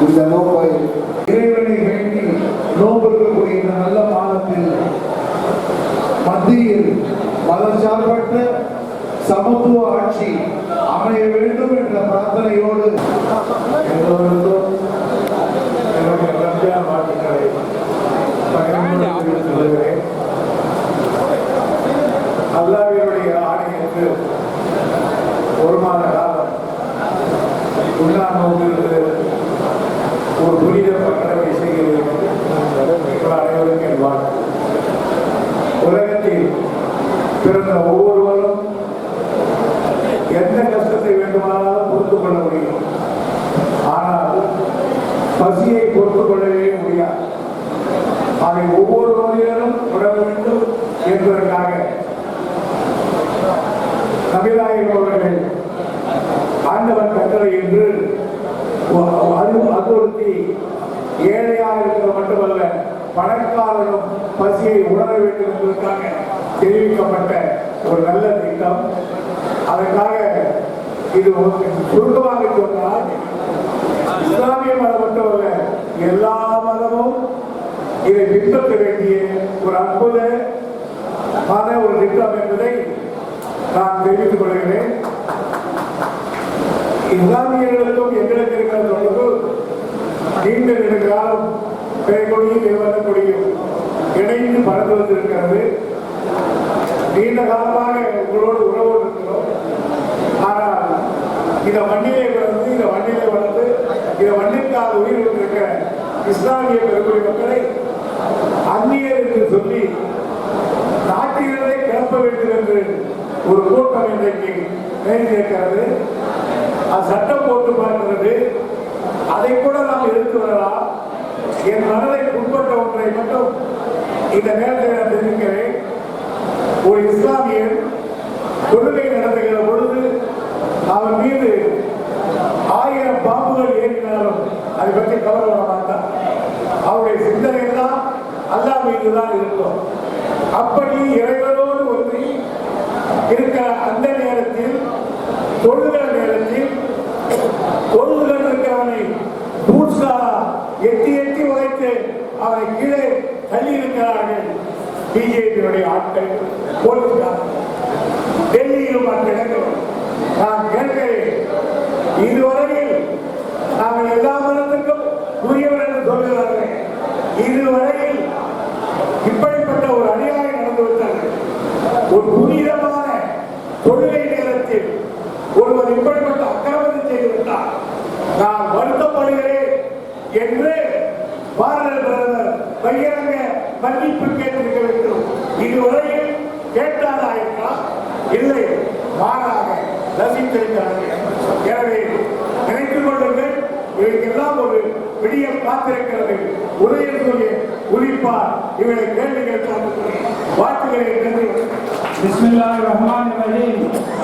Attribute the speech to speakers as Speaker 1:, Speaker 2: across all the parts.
Speaker 1: இந்த நோக்கை
Speaker 2: இறைவனை வேண்டி நோக்கக்கூடிய இந்த நல்ல மாதத்தில் மத்தியில் மதச்சார்பற்ற சமத்துவ ஆட்சி அமைய வேண்டும் என்ற பிரார்த்தனையோடு எல்லோருக்கும் ஆணையத்தில் ஒரு மாத காலம் உண்ணா நோக்கிலிருந்து எந்த கஷ்டத்தை வேண்டுமானாலும் பொறுத்து கொள்ள முடியும். ஆனால் பசியை பொறுத்து கொள்ளவே முடியாது. அதை ஒவ்வொரு மனிதனும் உணர வேண்டும் என்பதற்காக. நபிநாயகம் அவர்கள் ஆண்டவன் கட்டளை என்று அறிவுறுத்தி ஏழையாக இருக்கிற மட்டுமல்ல பணக்காரனும் பசியை உணர வேண்டும் என்பதற்காக தெரிவிக்கப்பட்ட ஒரு நல்ல திட்டம். அதற்காக இது சுருக்கமாக சொன்னால் இஸ்லாமிய மதம் மட்டுமல்ல எல்லா மதமும் இதை பின்பற்ற வேண்டிய ஒரு அற்புத மத ஒரு திட்டம் என்பதை நான் தெரிவித்துக் கொள்கிறேன் இஸ்லாமியர்களுக்கும் எங்களுக்கு இருக்கிற தொடர்பு நீண்ட நெடுங்காலம் பெயர்கொடியும் நிறுவன இணைந்து பறந்து வந்திருக்கிறது நீண்ட காலமாக உங்களோடு உறவு இந்த மண்ணிலே பிறந்து இந்த மண்ணிலே வளர்ந்து இந்த மண்ணிற்காக உயிர் விட்டிருக்கிற இஸ்லாமிய பெருங்குடி மக்களை அந்நியர் என்று சொல்லி நாட்டினரை கிளப்ப வேண்டும் என்று ஒரு கூட்டம் இன்றைக்கு நேர்ந்திருக்கிறது அது சட்டம் போட்டு பார்க்கிறது. அதை கூட நாம் எதிர்த்து வரலாம். என் மனதை உட்பட்ட ஒன்றை மட்டும் இந்த நேரத்தில் நான் தெரிவிக்கிறேன். ஒரு இஸ்லாமியன் தொழுகை நடத்துகிற பொழுது அவன் மீது ஆயிரம் பாம்புகள் ஏறினாலும் அதை பற்றி கவலைப்பட மாட்டான் அவருடைய சிந்தனை தான் அல்லா மீது தான் இருக்கும். அப்படி இறைவன் இதுவரையில் ஒரு விடியம் காத்திருக்கிறது உதயசூரிய உரிப்பார் இவரை கேள்வி கேட்டார் வாக்குகளை நன்றி
Speaker 3: بسم الله الرحمن الرحيم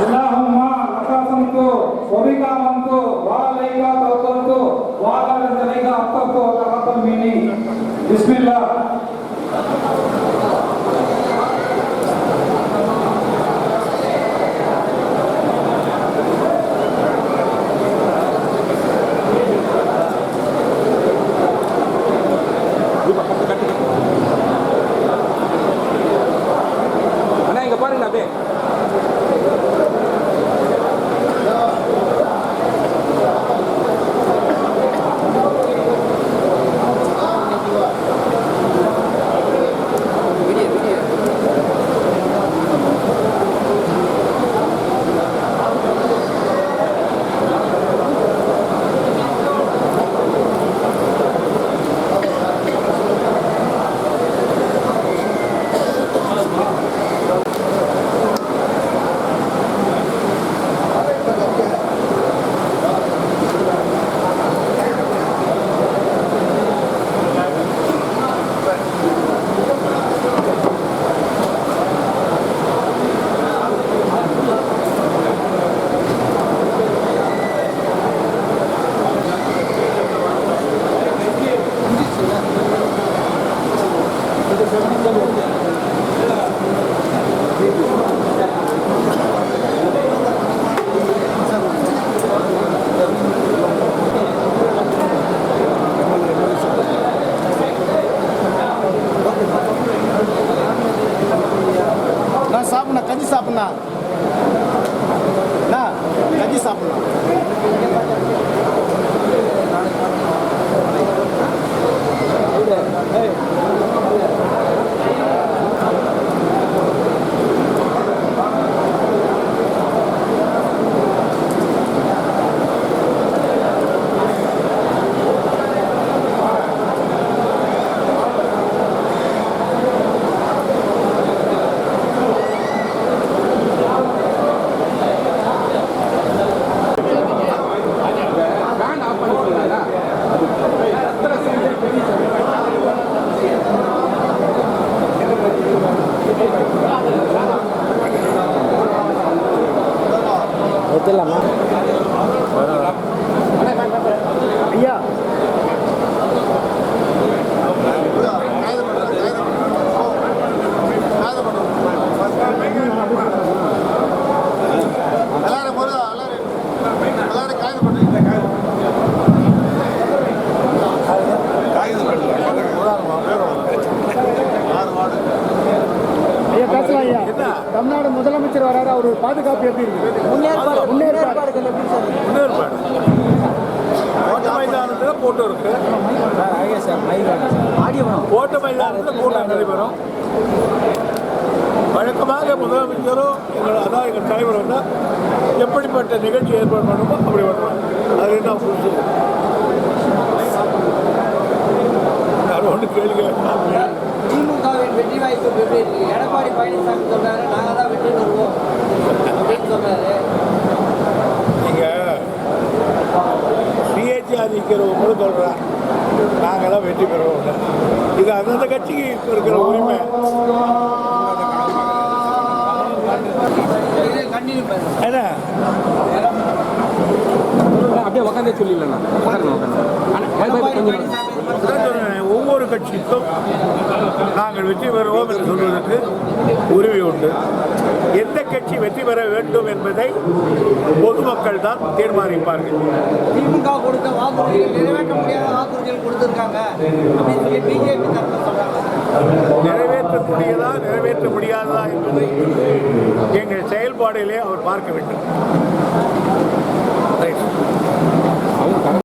Speaker 3: اللهم لك صمت وبك آمنت وعليك توكلت وعلى رزقك أتقت وتقبل مني بسم الله
Speaker 4: முதலமைச்சர் வராரு அவர் பாதுகாப்பு எப்படி இருக்கு? முன்னேற்பாடு
Speaker 2: முன்னேற்பாடு. கோட்டை மைதானத்தில் கூட்டம் இருக்கு. கோட்டை மைதானத்தில் கூட்டம் நடைபெறும் வழக்கமாக முதலமைச்சரும் எங்கள் அதான் எங்கள் தலைவர் வந்தால் எப்படிப்பட்ட நிகழ்ச்சி ஏற்பாடு பண்ணுமோ அப்படி பண்ணுவோம் அது என்ன புதுசு யாரும் ஒன்று கேள்வி கேட்கலாம்
Speaker 5: திமுகவின் வெற்றி வாய்ப்பு எடப்பாடி பழனிசாமி சொல்றாரு நாங்க தான்
Speaker 2: நீங்கள் சிஹெச்ஆர் நிற்கிறவங்களும் சொல்கிறார் நாங்களாம் வெற்றி பெறுவோம். இது அந்தந்த கட்சிக்கு இருக்கிற உரிமை. என்ன?
Speaker 6: அப்படியே உட்காந்தே சொல்லிடலண்ணா உட்காருங்க உட்காருங்க
Speaker 2: ஒவ்வொரு கட்சிக்கும் நாங்கள் வெற்றி பெறுவோம் என்று சொல்வதற்கு உரிமை உண்டு. எந்த கட்சி வெற்றி பெற வேண்டும் என்பதை பொதுமக்கள் தான் தீர்மானிப்பார்கள்.
Speaker 5: திமுக கொடுத்த வாக்குறுதிகள் நிறைவேற்ற முடியாத வாக்குறுதிகள் கொடுத்திருக்காங்க.
Speaker 2: நிறைவேற்றக்கூடியதா நிறைவேற்ற முடியாததா என்பதை எங்கள் செயல்பாடிலே அவர் பார்க்க வேண்டும்.